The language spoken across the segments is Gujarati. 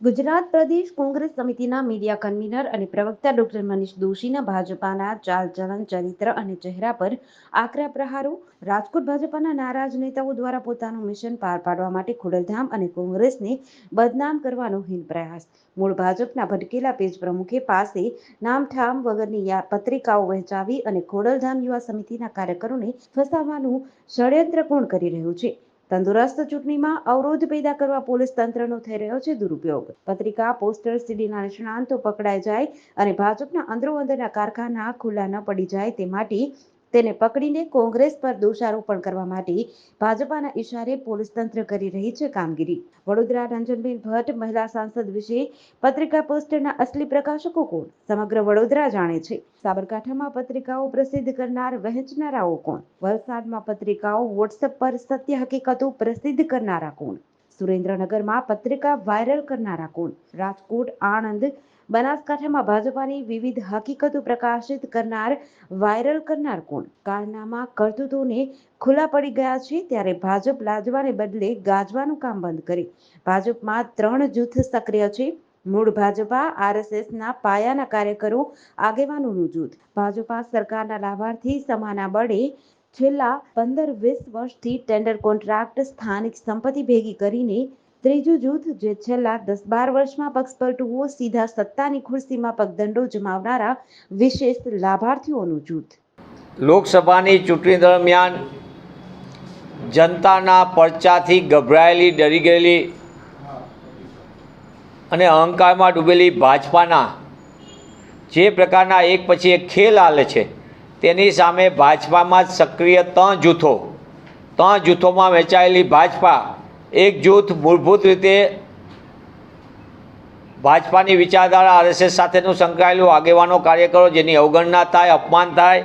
ગુજરાત પ્રદેશ કોંગ્રેસ સમિતિના મીડિયા કન્વીનર અને પ્રવક્તા ડોક્ટર મનીષ દોશીના ભાજપાના ચાલચલન ચરિત્ર અને ચહેરા પર આકરા પ્રહારો, રાજકોટ ભાજપાના નારાજ નેતાઓ દ્વારા પોતાનું મિશન પાર પાડવા માટે ખોડલધામ અને કોંગ્રેસને બદનામ કરવાનો હીન પ્રયાસ. મૂળ ભાજપના ભટકેલા પેજ પ્રમુખે પાસે નામઠામ વગરની પત્રિકાઓ વહેંચાવી અને ખોડલધામ યુવા સમિતિના કાર્યકરોને ફસાવવાનું ષડયંત્ર કોણ કરી રહ્યું છે? તંદુરસ્ત ચૂંટણીમાં અવરોધ પેદા કરવા પોલીસ તંત્રનો થઈ રહ્યો છે દુરુપયોગ. પત્રિકા, પોસ્ટર, સીડીના નિષ્ણાંતો પકડાઈ જાય અને ભાજપના અંદરો અંદરના કારખાના ખુલ્લા ન પડી જાય તે માટે તેને પકડીને કોંગ્રેસ પર દોષારોપણ કરવા માટે ભાજપાના ઇશારે પોલીસ તંત્ર કરી રહી છે કામગીરી. વડોદરા રંજનબેન ભટ્ટ, મહિલા સાંસદ વિશે પત્રિકા પોસ્ટરના અસલી પ્રકાશકો કોણ? સમગ્ર વડોદરા જાણે છે. સાબરકાંઠામાં પત્રિકાઓ પ્રસિદ્ધ કરનાર વહેંચનારાઓ કોણ? વલસાડમાં પત્રિકાઓ વોટ્સએપ પર સત્ય હકીકતો પ્રસિદ્ધ કરનારા કોણ? સુરેન્દ્રનગરમાં પત્રિકા વાયરલ કરનારા કોણ? રાજકોટ, આણંદ બનાસકાંઠામાં ભાજપાની વિવિધ હકીકતો પ્રકાશિત કરનાર, વાયરલ કરનાર કોણ? કારનામાં કરતૂતોને ખુલ્લા પડી ગયા છે ત્યારે ભાજપ લાજવાને બદલે ગાજવાનું કામ બંધ કરે ભાજપમાં ત્રણ જૂથ સક્રિય છે. મૂળ ભાજપા, આરએસએસના પાયાના કાર્યકરો, આગેવાનોનું જૂથ. ભાજપા સરકારના લાભાર્થી સમાના બળે છેલ્લા પંદર વીસ વર્ષથી ટેન્ડર કોન્ટ્રાક્ટ સ્થાનિક સંપત્તિ ભેગી કરીને ત્રીજું જૂથ જે છેલ્લા દસ બાર વર્ષમાં પક્ષપલટુઓ સીધા સત્તાની ખુરશીમાં પગદંડો જમાવનારા વિશેષ લાભાર્થીઓનું જૂથ. લોકસભાની ચૂંટણી દરમિયાન જનતાના પરચાથી ગભરાયેલી, ડરી ગયેલી અને અહંકારમાં ડૂબેલી ભાજપાના જે પ્રકારના એક પછી એક ખેલ હાલે છે, તેની સામે ભાજપામાં સક્રિય ત્રણ જૂથો, ત્રણ જૂથોમાં વહેંચાયેલી ભાજપા એક જૂથ મૂળભૂત રીતે ભાજપાની વિચારધારા આરએસએસ સાથેનું સંકળાયેલું આગેવાનો કાર્યકરો જેની અવગણના થાય, અપમાન થાય.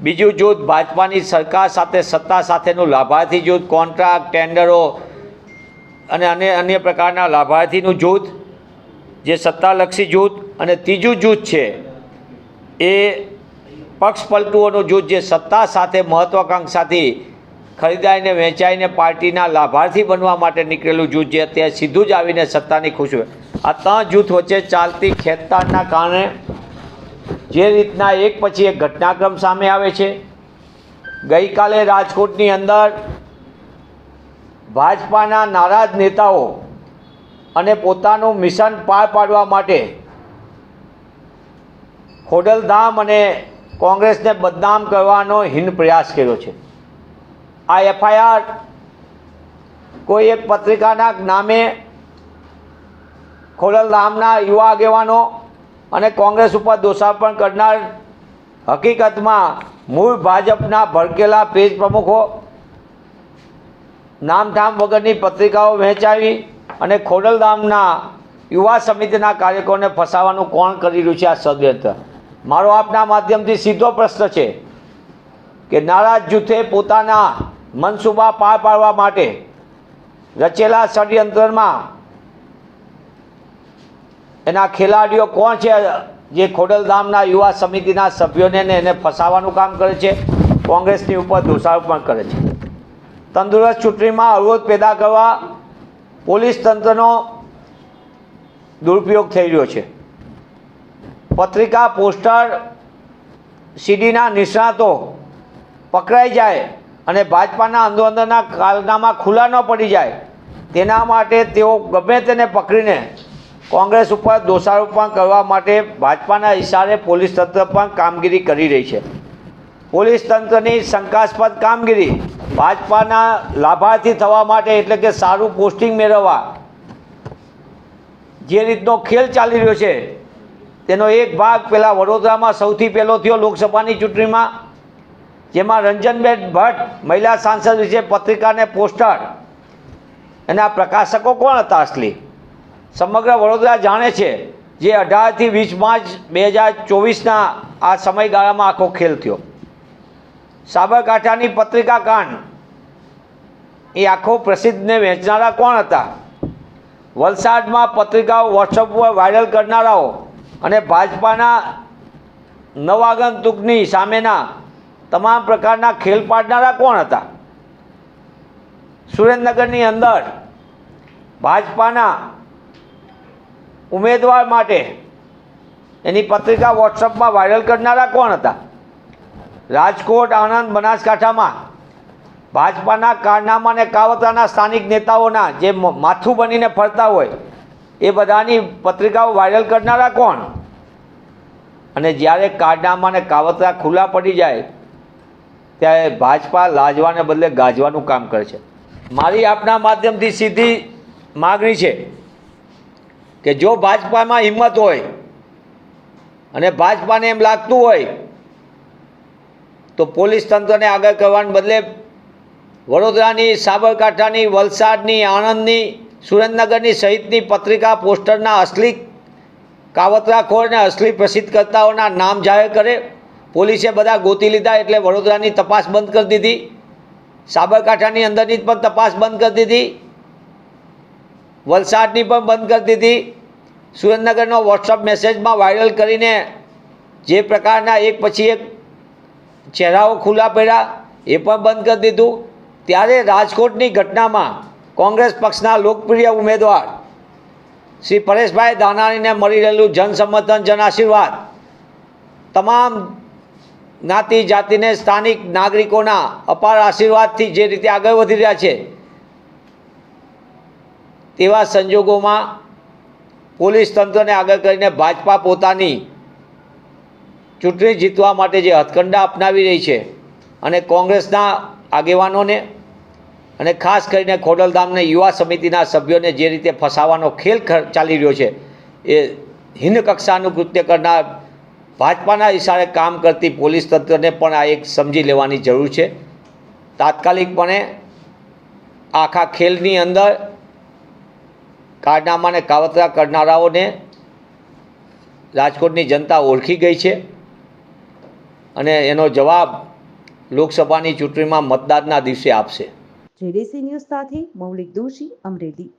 બીજું જૂથ ભાજપાની સરકાર સાથે સત્તા સાથેનું લાભાર્થી જૂથ કોન્ટ્રાક્ટ ટેન્ડરો અને અન્ય અન્ય પ્રકારના લાભાર્થીનું જૂથ, જે સત્તાલક્ષી જૂથ અને ત્રીજું જૂથ છે, એ પક્ષપલટુઓનું જૂથ જે સત્તા સાથે મહત્વાકાંક્ષાથી ખરીદાઈને વેચાઈને પાર્ટીના લાભાર્થી બનવા માટે નીકળેલું જૂથ જે અત્યારે સીધું જ આવીને સત્તાની ખુશ હોય. આ ત્રણ જૂથ વચ્ચે ચાલતી ખેતતાણના કારણે જે રીતના એક પછી એક ઘટનાક્રમ સામે આવે છે. ગઈકાલે રાજકોટની અંદર ભાજપાના નારાજ નેતાઓ અને પોતાનું મિશન પાર પાડવા માટે ખોડલધામ અને કોંગ્રેસને બદનામ કરવાનો હિન પ્રયાસ કર્યો છે. આ એફઆઈઆર કોઈ એક પત્રિકાના નામે ખોડલધામના યુવા આગેવાનો અને કોંગ્રેસ ઉપર દોષારોપણ કરનાર હકીકતમાં મૂળ ભાજપના ભડકેલા પેજ પ્રમુખો નામધામ વગરની પત્રિકાઓ વહેંચાવી અને ખોડલધામના યુવા સમિતિના કાર્યકરોને ફસાવાનું કોણ કરી રહ્યું છે આ ષડયંત્ર? મારો આપના માધ્યમથી સીધો પ્રશ્ન છે કે નારાજ જૂથે પોતાના મનસૂબા પાર પાડવા માટે રચેલા ષડયંત્રમાં એના ખેલાડીઓ કોણ છે? જે ખોડલધામના યુવા સમિતિના સભ્યોને એને ફસાવાનું કામ કરે છે, કોંગ્રેસની ઉપર દોષારોપણ કરે છે. તંદુરસ્ત ચૂંટણીમાં અવરોધ પેદા કરવા પોલીસ તંત્રનો દુરુપયોગ થઈ રહ્યો છે. પત્રિકા, પોસ્ટર, સીડીના નિષ્ણાતો પકડાઈ જાય અને ભાજપાના આંદોલનના કાલનામાં ખુલ્લા ન પડી જાય. તેના માટે તેઓ ગમે તેને પકડીને કોંગ્રેસ ઉપર દોષારોપણ કરવા માટે ભાજપાના ઇશારે પોલીસ તંત્ર પણ કામગીરી કરી રહી છે. પોલીસ તંત્રની શંકાસ્પદ કામગીરી ભાજપાના લાભાર્થી થવા માટે એટલે કે સારું પોસ્ટિંગ મેળવવા જે રીતનો ખેલ ચાલી રહ્યો છે, તેનો એક ભાગ પહેલાં વડોદરામાં સૌથી પહેલો થયો લોકસભાની ચૂંટણીમાં. જેમાં રંજનબેન ભટ્ટ, મહિલા સાંસદ વિશે પત્રિકાને પોસ્ટર. એના પ્રકાશકો કોણ હતા અસલી? સમગ્ર વડોદરા જાણે છે જે અઢારથી વીસ માર્ચ બે હજાર ચોવીસના આ સમયગાળામાં આખો ખેલ થયો. સાબરકાંઠાની પત્રિકા કાંડ એ આખો પ્રસિદ્ધને વેચનારા કોણ હતા? વલસાડમાં પત્રિકાઓ વોટ્સઅપ પર વાયરલ કરનારાઓ અને ભાજપાના નવાગંતુકની સામેના તમામ પ્રકારના ખેલ પાડનારા કોણ હતા? સુરેન્દ્રનગરની અંદર ભાજપાના ઉમેદવાર માટે એની પત્રિકા વોટ્સઅપમાં વાયરલ કરનારા કોણ હતા? રાજકોટ, આણંદ, બનાસકાંઠામાં ભાજપાના કારનામા અને કાવતરાના સ્થાનિક નેતાઓના જે માથું બનીને ફરતા હોય, એ બધાની પત્રિકાઓ વાયરલ કરનારા કોણ? અને જ્યારે કારનામા અને કાવતરા ખુલ્લા પડી જાય ત્યારે ભાજપા લાજવાને બદલે ગાજવાનું કામ કરે છે. મારી આપના માધ્યમથી સીધી માગણી છે કે જો ભાજપામાં હિંમત હોય અને ભાજપાને એમ લાગતું હોય તો પોલીસ તંત્રને આગળ કરવાને બદલે વડોદરાની, સાબરકાંઠાની, વલસાડની, આણંદની, સુરેન્દ્રનગરની સહિતની પત્રિકા, પોસ્ટરના અસલી કાવતરાખોર અને અસલી પ્રસિદ્ધ કરતાઓના નામ જાહેર કરે પોલીસે બધા ગોતી લીધા એટલે વડોદરાની તપાસ બંધ કરી દીધી. સાબરકાંઠાની અંદરની પણ તપાસ બંધ કરી દીધી. વલસાડની પણ બંધ કરી દીધી. સુરેન્દ્રનગરનો વોટ્સઅપ મેસેજમાં વાયરલ કરીને જે પ્રકારના એક પછી એક ચહેરાઓ ખુલ્લા પડ્યા, એ પણ બંધ કરી દીધું. ત્યારે રાજકોટની ઘટનામાં કોંગ્રેસ પક્ષના લોકપ્રિય ઉમેદવાર શ્રી પરેશભાઈ દાનાણીને મળી રહેલું જનસમર્થન, જન આશીર્વાદ. તમામ જ્ઞાતિ, જાતિને સ્થાનિક નાગરિકોના અપાર આશીર્વાદથી જે રીતે આગળ વધી રહ્યા છે, તેવા સંજોગોમાં પોલીસ તંત્રને આગળ કરીને ભાજપા પોતાની ચૂંટણી જીતવા માટે જે હથકંડા અપનાવી રહી છે અને કોંગ્રેસના આગેવાનોને અને ખાસ કરીને ખોડલધામને યુવા સમિતિના સભ્યોને જે રીતે ફસાવાનો ખેલ ચાલી રહ્યો છે, એ હિન્દ કક્ષાનું કૃત્ય કરનાર ભાજપાના ઇશારે કામ કરતી પોલીસ તંત્રને પણ આ એક સમજી લેવાની જરૂર છે. તાત્કાલિકપણે આખા ખેલની અંદર કારનામાને કાવતરા કરનારાઓને રાજકોટની જનતા ઓળખી ગઈ છે અને એનો જવાબ લોકસભાની ચૂંટણીમાં મતદાનના દિવસે આપશે. જેડીસી ન્યૂઝ સાથે મૌલિક દોશી અમરેલી.